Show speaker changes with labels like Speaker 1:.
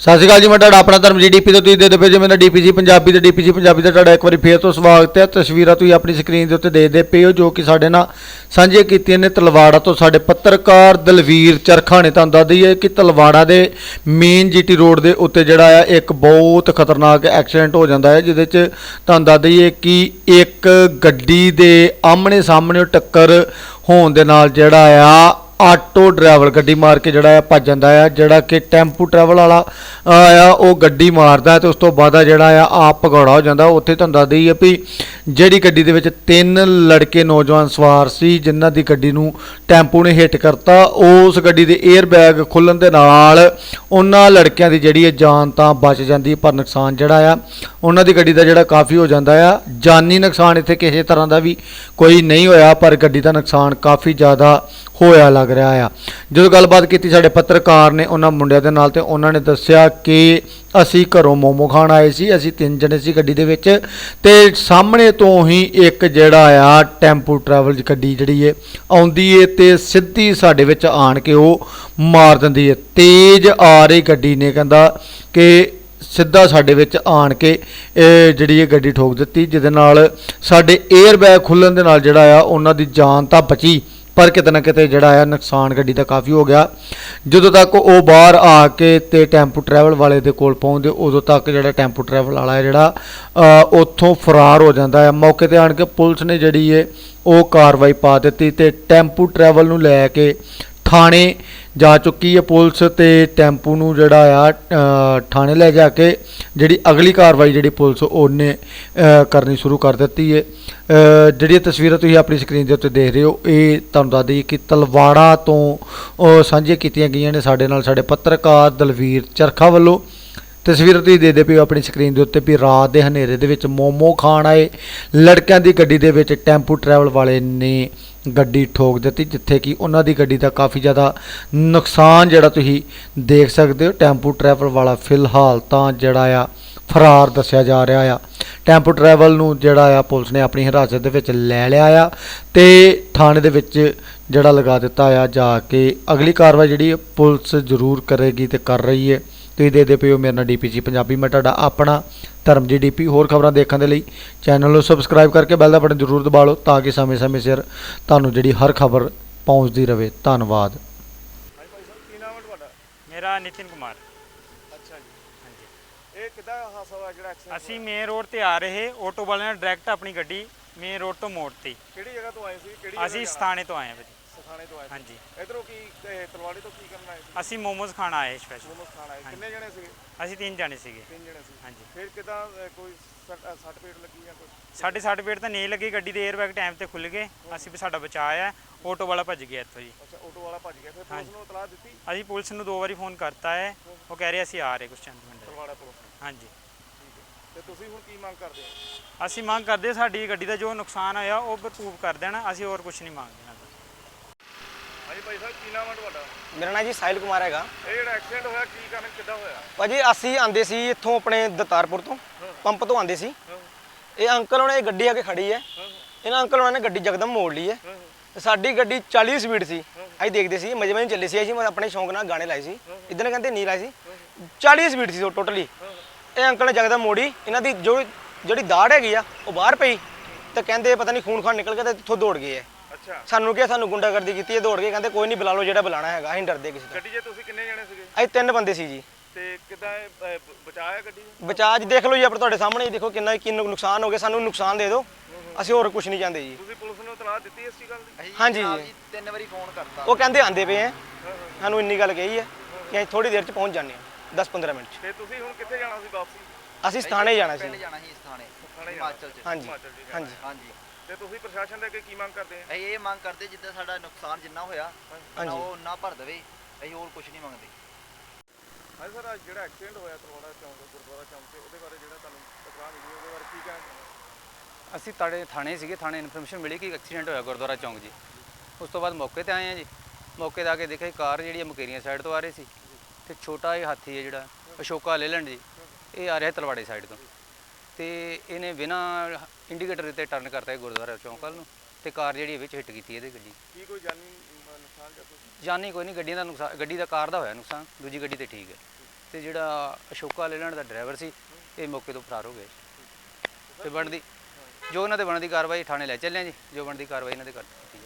Speaker 1: ਸਤਿ ਸ਼੍ਰੀ ਅਕਾਲ ਜੀ, ਮੈਂ ਤੁਹਾਡਾ ਆਪਣਾ ਧਰਮ ਜੀ ਡੀਪੀ ਤੋਂ ਤੁਸੀਂ ਦੇ ਪਏ ਜੀ ਮੇਰਾ ਡੀਪੀਜੀ ਪੰਜਾਬੀ ਤੇ ਡੀਪੀਜੀ ਪੰਜਾਬੀ ਦਾ ਤੁਹਾਡਾ ਇੱਕ ਵਾਰੀ ਫੇਰ ਤੋਂ ਸਵਾਗਤ ਹੈ। ਤਸਵੀਰਾਂ ਤੁਸੀਂ ਆਪਣੀ ਸਕਰੀਨ ਦੇ ਉੱਤੇ ਦੇਖਦੇ ਪਏ ਹੋ, ਜੋ ਕਿ ਸਾਡੇ ਨਾਲ ਸਾਂਝੇ ਕੀਤੀਆਂ ਨੇ ਤਲਵਾੜਾ ਤੋਂ ਸਾਡੇ ਪੱਤਰਕਾਰ ਦਲਵੀਰ ਚਰਖਾ ਨੇ ਤੁਹਾਨੂੰ ਦੱਸ ਦਈਏ ਕਿ ਤਲਵਾੜਾ ਦੇ ਮੇਨ ਜੀਟੀ ਰੋਡ ਦੇ ਉੱਤੇ ਜਿਹੜਾ ਆ, ਇੱਕ ਬਹੁਤ ਖਤਰਨਾਕ ਐਕਸੀਡੈਂਟ ਹੋ ਜਾਂਦਾ ਹੈ, ਜਿਹਦੇ 'ਚ ਤੁਹਾਨੂੰ ਦੱਸ ਦਈਏ ਕਿ ਇੱਕ ਗੱਡੀ ਦੇ ਆਮਣੇ ਸਾਹਮਣੇ ਟੱਕਰ ਹੋਣ ਦੇ ਨਾਲ ਜਿਹੜਾ ਆ ਆਟੋ ਡਰਾਈਵਰ ਗੱਡੀ ਮਾਰ ਕੇ ਜਿਹੜਾ ਆ ਭੱਜ ਜਾਂਦਾ ਆ, ਜਿਹੜਾ ਕਿ ਟੈਂਪੂ ਟਰੈਵਲ ਵਾਲਾ ਆ, ਉਹ ਗੱਡੀ ਮਾਰਦਾ ਹੈ ਤੇ ਉਸ ਤੋਂ ਬਾਅਦ ਜਿਹੜਾ ਆ ਆਪ ਭਗੌੜਾ ਹੋ ਜਾਂਦਾ, ਉੱਥੇ ਤੁਹਾਨੂੰ ਦੱਸ ਦਈਏ ਵੀ ਜਿਹੜੀ ਗੱਡੀ ਦੇ ਵਿੱਚ ਤਿੰਨ ਲੜਕੇ ਨੌਜਵਾਨ ਸਵਾਰ ਸੀ, ਜਿਨ੍ਹਾਂ ਦੀ ਗੱਡੀ ਨੂੰ ਟੈਂਪੂ ਨੇ ਹਿੱਟ ਕਰਤਾ, ਉਸ ਗੱਡੀ ਦੇ 에ਅਰ ਬੈਗ ਖੁੱਲਣ ਦੇ ਨਾਲ ਉਹਨਾਂ ਲੜਕਿਆਂ ਦੀ ਜਿਹੜੀ ਹੈ ਜਾਨ ਤਾਂ ਬਚ ਜਾਂਦੀ ਪਰ ਨੁਕਸਾਨ ਜਿਹੜਾ ਆ, ਉਹਨਾਂ ਦੀ ਗੱਡੀ ਦਾ ਜਿਹੜਾ ਕਾਫੀ ਹੋ ਜਾਂਦਾ ਆ, ਜਾਨੀ ਨੁਕਸਾਨ ਇੱਥੇ ਕਿਸੇ ਤਰ੍ਹਾਂ ਦਾ ਵੀ ਕੋਈ ਨਹੀਂ ਹੋਇਆ, ਪਰ ਗੱਡੀ ਦਾ ਨੁਕਸਾਨ ਕਾਫੀ ਜ਼ਿਆਦਾ ਹੋਇਆ ਲੱਗ ਰਿਹਾ ਆ। ਜਦੋਂ ਗੱਲਬਾਤ ਕੀਤੀ, ਸਾਡੇ ਪੱਤਰਕਾਰ ਨੇ ਉਹਨਾਂ ਮੁੰਡਿਆਂ ਦੇ ਨਾਲ ਤੇ ਉਹਨਾਂ ਨੇ ਦੱਸਿਆ ਕਿ ਅਸੀਂ ਘਰੋਂ ਮੋਮੋ ਖਾਣ ਆਏ ਸੀ, ਅਸੀਂ ਤਿੰਨ ਜਣੇ ਸੀ ਗੱਡੀ ਦੇ ਵਿੱਚ ਤੇ ਸਾਹਮਣੇ ਤੋਂ ਹੀ ਇੱਕ ਜਿਹੜਾ ਆ ਟੈਂਪੂ ਟਰੈਵਲ ਗੱਡੀ ਜਿਹੜੀ ਏ, ਆਉਂਦੀ ਏ ਤੇ ਸਿੱਧੀ ਸਾਡੇ ਵਿੱਚ ਆਣ ਕੇ ਉਹ ਮਾਰ ਦਿੰਦੀ ਏ। ਤੇਜ਼ ਆ ਰਹੀ ਗੱਡੀ ਨੇ ਕਹਿੰਦਾ ਕਿ ਸਿੱਧਾ ਸਾਡੇ ਵਿੱਚ ਆਣ ਕੇ ਜਿਹੜੀ ਇਹ ਗੱਡੀ ਠੋਕ ਦਿੱਤੀ, ਜਿਹਦੇ ਨਾਲ ਸਾਡੇ 에ਅਰ ਬੈਗ ਖੁੱਲਣ ਦੇ ਨਾਲ ਜਿਹੜਾ ਆ, ਉਹਨਾਂ ਦੀ ਜਾਨ ਤਾਂ ਬਚੀ। ਪਰ ਕਿਤੇ ਨਾ ਕਿਤੇ ਜਿਹੜਾ ਆ ਨੁਕਸਾਨ ਗੱਡੀ ਦਾ ਕਾਫੀ ਹੋ ਗਿਆ। ਜਦੋਂ ਤੱਕ ਉਹ ਬਾਹਰ ਆ ਕੇ ਤੇ ਟੈਂਪੂ ਟਰੈਵਲ ਵਾਲੇ ਦੇ ਕੋਲ ਪਹੁੰਚਦੇ, ਉਦੋਂ ਤੱਕ ਜਿਹੜਾ ਟੈਂਪੂ ਟਰੈਵਲ ਵਾਲਾ ਹੈ ਜਿਹੜਾ ਉੱਥੋਂ ਫਰਾਰ ਹੋ ਜਾਂਦਾ ਹੈ ਮੌਕੇ ਤੇ ਆਣ ਕੇ ਪੁਲਿਸ ਨੇ ਜਿਹੜੀ ਹੈ ਉਹ ਕਾਰਵਾਈ ਪਾ ਦਿੱਤੀ ਤੇ ਟੈਂਪੂ ਟਰੈਵਲ ਨੂੰ ਲੈ ਕੇ ਥਾਣੇ ਜਾ ਚੁੱਕੀ ਹੈ ਪੁਲਿਸ ਤੇ ਟੈਂਪੂ ਨੂੰ ਜਿਹੜਾ ਆ ਥਾਣੇ ਲੈ ਜਾ ਕੇ ਜਿਹੜੀ ਅਗਲੀ ਕਾਰਵਾਈ ਜਿਹੜੀ ਪੁਲਿਸ ਉਹਨੇ ਕਰਨੀ ਸ਼ੁਰੂ ਕਰ ਦਿੱਤੀ ਹੈ। ਅ, ਜਿਹੜੀਆਂ ਤਸਵੀਰਾਂ ਤੁਸੀਂ ਆਪਣੀ ਸਕਰੀਨ ਦੇ ਉੱਤੇ ਦੇਖ ਰਹੇ ਹੋ ਇਹ ਤੁਹਾਨੂੰ ਦੱਸ ਦਈਏ ਕਿ ਤਲਵਾੜਾ ਤੋਂ ਸਾਂਝੀਆਂ ਕੀਤੀਆਂ ਗਈਆਂ ਨੇ ਸਾਡੇ ਨਾਲ ਸਾਡੇ ਪੱਤਰਕਾਰ ਦਲਵੀਰ ਚਰਖਾ ਵੱਲੋਂ। ਤਸਵੀਰ ਤੁਸੀਂ ਦੇਖਦੇ ਪਏ ਹੋ ਆਪਣੀ ਸਕਰੀਨ ਦੇ ਉੱਤੇ ਵੀ ਰਾਤ ਦੇ ਹਨੇਰੇ ਦੇ ਵਿੱਚ ਮੋਮੋ ਖਾਣ ਆਏ। ਲੜਕਿਆਂ ਦੀ ਗੱਡੀ ਦੇ ਵਿੱਚ ਟੈਂਪੂ ਟਰੈਵਲ ਵਾਲੇ ਨੇ ਗੱਡੀ ਠੋਕ ਦਿੱਤੀ, ਜਿੱਥੇ ਕਿ ਉਹਨਾਂ ਦੀ ਗੱਡੀ ਦਾ ਕਾਫੀ ਜ਼ਿਆਦਾ ਨੁਕਸਾਨ ਜਿਹੜਾ ਤੁਸੀਂ ਦੇਖ ਸਕਦੇ ਹੋ। ਟੈਂਪੂ ਟਰੈਵਲ ਵਾਲਾ ਫਿਲਹਾਲ ਤਾਂ ਜਿਹੜਾ ਆ, ਫਰਾਰ ਦੱਸਿਆ ਜਾ ਰਿਹਾ ਆ। ਟੈਂਪੂ ਟਰੈਵਲ ਨੂੰ ਜਿਹੜਾ ਆ, ਪੁਲਿਸ ਨੇ ਆਪਣੀ ਹਿਰਾਸਤ ਦੇ ਵਿੱਚ ਲੈ ਲਿਆ ਆ ਤੇ ਥਾਣੇ ਦੇ ਵਿੱਚ ਜਿਹੜਾ ਲਗਾ ਦਿੱਤਾ ਆ, ਜਾ ਕੇ ਅਗਲੀ ਕਾਰਵਾਈ ਜਿਹੜੀ ਪੁਲਿਸ ਜ਼ਰੂਰ ਕਰੇਗੀ ਤੇ ਕਰ ਰਹੀ ਹੈ। ਤੁਸੀਂ ਦੇਖਦੇ ਪਏ ਹੋ। ਮੇਰਾ ਨਾਮ ਡੀਪੀਜੀ ਪੰਜਾਬੀ ਮੈਂ ਤੁਹਾਡਾ ਆਪਣਾ ਧਰਮ ਜੀ ਡੀਪੀ ਹੋਰ ਖਬਰਾਂ ਦੇਖਣ ਦੇ ਲਈ ਚੈਨਲ ਨੂੰ ਸਬਸਕ੍ਰਾਈਬ ਕਰਕੇ ਬੈਲ ਦਾ ਬਟਨ ਜ਼ਰੂਰ ਦਬਾ ਲਓ ਤਾਂ ਕਿ ਸਮੇਂ-ਸਮੇਂ ਸਿਰ ਤੁਹਾਨੂੰ ਜਿਹੜੀ ਹਰ ਖਬਰ ਪਹੁੰਚਦੀ ਰਹੇ ਧੰਨਵਾਦ।
Speaker 2: ਮੇਰਾ ਨਿਤਿਨ ਕੁਮਾਰ।
Speaker 3: ਅੱਛਾ ਜੀ।
Speaker 2: ਹਾਂਜੀ।
Speaker 3: ਇਹ ਕਿੱਦਾਂ ਹਾਸਾ ਹੋਇਆ? ਜਿਹੜਾ ਐਕਸੀਡੈਂਟ
Speaker 2: ਅਸੀਂ ਮੇਨ ਰੋਡ ਤੇ ਆ ਰਹੇ। ਆਟੋ ਵਾਲਿਆਂ ਨੇ ਡਾਇਰੈਕਟ ਆਪਣੀ ਗੱਡੀ ਮੇਨ ਰੋਡ ਤੋਂ ਮੋੜਤੀ।
Speaker 3: ਕਿਹੜੀ ਜਗ੍ਹਾ ਤੋਂ ਆਏ ਸੀ? ਕਿਹੜੀ
Speaker 2: ਅਸੀਂ ਸਥਾਨੇ ਤੋਂ ਆਏ ਹਾਂ ਭਾਜੀ
Speaker 3: ਸਥਾਨੇ ਤੋਂ ਆਏ ਸੀ?
Speaker 2: ਹਾਂਜੀ।
Speaker 3: ਇਧਰੋਂ ਕੀ ਇਹ ਤਲਵਾੜੀ ਤੋਂ ਕੀ ਕਰਨ ਆਏ ਸੀ
Speaker 2: ਅਸੀਂ ਮੋਮੋਜ਼ ਖਾਣ ਆਏ ਸਪੈਸ਼ਲ
Speaker 3: ਮੋਮੋਸ ਖਾਣ ਆਏ।
Speaker 2: ਹਾਂਜੀ।
Speaker 3: ਕਿੰਨੇ ਜਣੇ ਸੀਗੇ?
Speaker 2: ਅਸੀਂ ਤਿੰਨ ਜਾਣੇ ਸੀਗੇ।
Speaker 3: ਤਿੰਨ ਜਣੇ ਸੀ।
Speaker 2: ਹਾਂਜੀ।
Speaker 3: ਫਿਰ ਕਿਦਾਂ ਕੋਈ ਸੱਟ ਅ, ਸੱਟ ਪੇਟ ਲੱਗੀ ਜਾਂ ਕੁਝ
Speaker 2: ਸਾਡੇ ਸਾਡੇ ਪੇਟ ਤਾਂ ਨਹੀਂ ਲੱਗੀ ਗੱਡੀ ਦੇ 에ਅਰ ਬੈਗ ਟਾਈਮ ਤੇ ਖੁੱਲ ਗਏ। ਅਸੀਂ ਵੀ ਸਾਡਾ ਬਚਾਅ ਹੈ ਆਟੋ ਵਾਲਾ ਭੱਜ ਗਿਆ ਇੱਥੋਂ ਜੀ।
Speaker 3: ਅੱਛਾ ਆਟੋ ਵਾਲਾ ਭੱਜ ਗਿਆ। ਫਿਰ ਪੁਲਿਸ। ਨੂੰ ਇਤਲਾਹ ਦਿੱਤੀ?
Speaker 2: ਅਸੀਂ ਪੁਲਿਸ ਨੂੰ ਦੋ ਵਾਰੀ ਫੋਨ ਕਰਤਾ ਹੈ। ਉਹ ਕਹਿ ਰਹੇ ਅਸੀਂ ਆ ਰਹੇ ਕੁਛ ਚੰਦ ਮਿੰਟ।
Speaker 3: ਤਲਵਾੜਾ ਪੁਲਿਸ ਨੂੰ।
Speaker 2: ਹਾਂਜੀ।
Speaker 3: ਠੀਕ ਹੈ। ਤੇ ਤੁਸੀਂ ਹੁਣ ਕੀ ਮੰਗ ਕਰਦੇ ਹੋ?
Speaker 2: ਅਸੀਂ ਮੰਗ ਕਰਦੇ ਸਾਡੀ ਗੱਡੀ ਦਾ ਜੋ ਨੁਕਸਾਨ ਹੋਇਆ ਉਹ ਭਰਪੂਰ ਕਰ ਦੇਣ। ਅਸੀਂ ਹੋਰ ਕੁਝ ਨਹੀਂ ਮੰਗਦੇ।
Speaker 3: ਹਾਂਜੀ ਭਾਈ ਸਾਹਿਬ ਕੀ ਨਾਮ ਹੈ ਤੁਹਾਡਾ?
Speaker 4: ਮੇਰਾ ਨਾਂ ਜੀ ਸਾਹਿਲ ਕੁਮਾਰ ਹੈਗਾ।
Speaker 3: ਇਹ ਜਿਹੜਾ ਐਕਸੀਡੈਂਟ ਹੋਇਆ ਕੀ ਕਾਰਨ ਕਿੱਦਾਂ ਹੋਇਆ?
Speaker 4: ਭਾਜੀ ਅਸੀਂ ਆਂਦੇ ਸੀ ਇੱਥੋਂ ਆਪਣੇ ਦਤਾਰਪੁਰ ਤੋਂ ਪੰਪ ਤੋਂ ਆਂਦੇ ਸੀ। ਇਹ ਅੰਕਲ ਉਹਨੇ ਗੱਡੀ ਆ ਕੇ ਖੜੀ ਹੈ। ਇਹਨਾਂ ਅੰਕਲ ਉਹਨਾਂ ਨੇ ਗੱਡੀ ਜਗਦਮ ਮੋੜ ਲਈ ਹੈ। ਸਾਡੀ ਗੱਡੀ 40 ਸਪੀਡ ਸੀ। ਅਸੀਂ ਦੇਖਦੇ ਸੀ ਮਜੇ ਮਜੇ ਚੱਲੇ ਸੀ। ਅਸੀਂ ਆਪਣੇ ਸ਼ੌਂਕ ਨਾਲ ਗਾਣੇ ਲਾਏ ਸੀ। ਇਦਾਂ ਕਹਿੰਦੇ ਨਹੀਂ ਲਾਏ ਸੀ। 40 ਸਪੀਡ ਸੀ ਉਹ ਟੋਟਲੀ ਇਹ ਅੰਕਲ ਨੇ ਜਗਦਮ ਮੋੜੀ। ਇਹਨਾਂ ਦੀ ਜੋ ਜਿਹੜੀ ਦਾੜ ਹੈਗੀ ਆ ਉਹ ਬਾਹਰ ਪਈ। ਤੇ ਕਹਿੰਦੇ ਪਤਾ ਨਹੀਂ ਖੂਨ ਖਾਨ ਨਿਕਲ ਗਿਆ ਤੇ ਇੱਥੋਂ ਦੌੜ ਗਏ ਆ।
Speaker 3: ਅੱਛਾ।
Speaker 4: ਸਾਨੂੰ ਕਿਹਾ ਸਾਨੂੰ ਗੁੰਡਾਗਰਦੀ ਕੀਤੀ ਹੈ ਦੌੜ ਕੇ ਕਹਿੰਦੇ ਕੋਈ ਨਹੀਂ ਬੁਲਾ ਲਓ ਜਿਹੜਾ ਬੁਲਾਣਾ ਹੈਗਾ ਅਸੀਂ ਡਰਦੇ ਕਿਸੇ ਤੋਂ।
Speaker 3: ਗੱਡੀ 'ਚ ਤੁਸੀਂ ਕਿੰਨੇ ਜਣੇ ਸੀਗੇ?
Speaker 4: ਅਸੀਂ ਤਿੰਨ ਬੰਦੇ ਸੀ ਜੀ।
Speaker 3: ਤੇ ਕਿੱਦਾਂ ਬਚਾਇਆ ਗੱਡੀ ਨੂੰ?
Speaker 4: ਬਚਾਅ ਜੀ ਦੇਖ ਲਓ ਜੀ ਆਪਣੇ ਤੁਹਾਡੇ ਸਾਹਮਣੇ ਹੀ ਦੇਖੋ ਕਿੰਨਾ ਕੀ ਨੁ- ਨੁਕਸਾਨ ਹੋ ਗਿਆ ਸਾਨੂੰ ਨੁਕਸਾਨ ਦੇ ਦਿਓ। ਅਸੀਂ ਹੋਰ ਕੁਝ ਨਹੀਂ ਚਾਹੁੰਦੇ ਜੀ।
Speaker 3: ਤੁਸੀਂ ਪੁਲਿਸ ਨੂੰ ਇਤਲਾਹ ਦਿੱਤੀ ਇਸ ਚੀਜ਼ ਗੱਲ ਦੀ
Speaker 4: ਹਾਂਜੀ।
Speaker 5: ਜਨਾਬ
Speaker 4: ਜੀ
Speaker 5: ਤਿੰਨ ਵਾਰੀ ਫੋਨ ਕਰਤਾ।
Speaker 4: ਉਹ ਕਹਿੰਦੇ ਆਂਦੇ ਪਏ ਆ ਸਾਨੂੰ ਇੰਨੀ ਗੱਲ ਕਹੀ ਹੈ ਕਿ ਅਸੀਂ ਥੋੜੀ ਦੇਰ ਚ ਪਹੁੰਚ ਜਾਂਦੇ ਹਾਂ 10-15 ਮਿੰਟ ਚ।
Speaker 3: ਤੇ ਤੁਸੀਂ ਹੁਣ ਕਿੱਥੇ ਜਾਣਾ ਸੀ ਵਾਪਸੀ?
Speaker 4: ਅਸੀਂ ਸਥਾਨੇ ਜਾਣਾ ਸੀ।
Speaker 5: ਪਿੰਡ ਜਾਣਾ ਸੀ ਇਸ ਥਾਣੇ
Speaker 3: ਥਾਣੇ ਜਾਣਾ।
Speaker 5: ਹਿਮਾਚਲ ਚ।
Speaker 4: ਹਾਂਜੀ। ਹਾਂਜੀ।
Speaker 5: ਹਾਂਜੀ।
Speaker 3: ਤੇ ਤੁਸੀਂ ਪ੍ਰਸ਼ਾਸਨ ਦੇ ਅੱਗੇ ਕੀ ਮੰਗ ਕਰਦੇ ਆ
Speaker 5: ਅਸੀਂ ਇਹ ਮੰਗ ਕਰਦੇ ਜਿੱਦਾਂ ਸਾਡਾ ਨੁਕਸਾਨ ਜਿੰਨਾ ਹੋਇਆ ਨਾ
Speaker 4: ਹਾਂਜੀ।
Speaker 5: ਉਹ ਨਾ ਭਰ ਦੇਵੇ ਅਸੀਂ ਹੋਰ ਕੁਝ ਨਹੀਂ ਮੰਗਦੇ।
Speaker 3: ਹਾਂ ਸਰ ਅੱਜ ਜਿਹੜਾ ਐਕਸੀਡੈਂਟ ਹੋਇਆ ਤਰਵਾੜਾ ਚੌਂਕ ਗੁਰਦੁਆਰਾ ਚੌਂਕ ਤੇ ਉਹਦੇ ਬਾਰੇ ਜਿਹੜਾ ਤੁਹਾਨੂੰ ਇਤਲਾਹ ਮਿਲੀ ਉਹਦੇ ਬਾਰੇ ਕੀ ਕਹਿਣਾ
Speaker 6: ਅਸੀਂ ਤਾੜੇ ਥਾਣੇ ਸੀਗੇ ਥਾਣੇ ਇਨਫੋਰਮੇਸ਼ਨ ਮਿਲੀ ਕਿ ਐਕਸੀਡੈਂਟ ਹੋਇਆ ਗੁਰਦੁਆਰਾ ਚੌਂਕ ਜੀ। ਉਸ ਤੋਂ ਬਾਅਦ ਮੌਕੇ ਤੇ ਆਏ ਆ ਜੀ। ਮੌਕੇ ਤੇ ਆ ਕੇ ਦੇਖਿਆ ਕਾਰ ਜਿਹੜੀ ਹੈ ਮੁਕੇਰੀਆਂ ਸਾਈਡ ਤੋਂ ਆ ਰਹੀ ਸੀ। ਤੇ ਛੋਟਾ ਇਹ ਹਾਥੀ ਹੈ ਜਿਹੜਾ ਅਸ਼ੋਕਾ ਲੇਲੈਂਡ ਜੀ ਇਹ ਆ ਰਿਹਾ ਤਲਵਾੜੇ ਸਾਈਡ ਤੋਂ। ਤੇ ਇਹਨੇ ਬਿਨਾਂ ਇੰਡੀਕੇਟਰ ਤੇ ਟਰਨ ਕਰਤਾ ਇਹ ਗੁਰਦੁਆਰਾ ਚੌਂਕ ਵੱਲ ਨੂੰ ਤੇ ਕਾਰ ਜਿਹੜੀ ਵਿੱਚ ਹਿੱਟ ਕੀਤੀ ਇਹਦੇ ਗੱਡੀ।
Speaker 3: ਕੀ ਕੋਈ ਜਾਨੀ ਨੁਕਸਾਨ ਜਾਂ ਕੁਝ
Speaker 6: ਜਾਨੀ ਕੋਈ ਨਹੀਂ ਗੱਡੀਆਂ ਦਾ ਨੁਕਸਾਨ ਗੱਡੀ ਦਾ ਕਾਰ ਦਾ ਹੋਇਆ ਨੁਕਸਾਨ ਦੂਜੀ ਗੱਡੀ ਤੇ ਠੀਕ ਹੈ। ਤੇ ਜਿਹੜਾ ਅਸ਼ੋਕਾ ਲੇਲੈਂਡ ਦਾ ਡਰਾਈਵਰ ਸੀ ਇਹ ਮੌਕੇ ਤੋਂ ਫਰਾਰ ਹੋ ਗਏ ਤੇ ਬਣਦੀ ਜੋ ਉਹਨਾਂ ਤੇ ਬਣਦੀ ਕਾਰਵਾਈ ਥਾਣੇ ਲੈ ਚੱਲੇ ਆ ਜੀ ਜੋ ਬਣਦੀ ਕਾਰਵਾਈ ਇਹਨਾਂ ਦੇ ਕਰ ਦਿੱਤੀ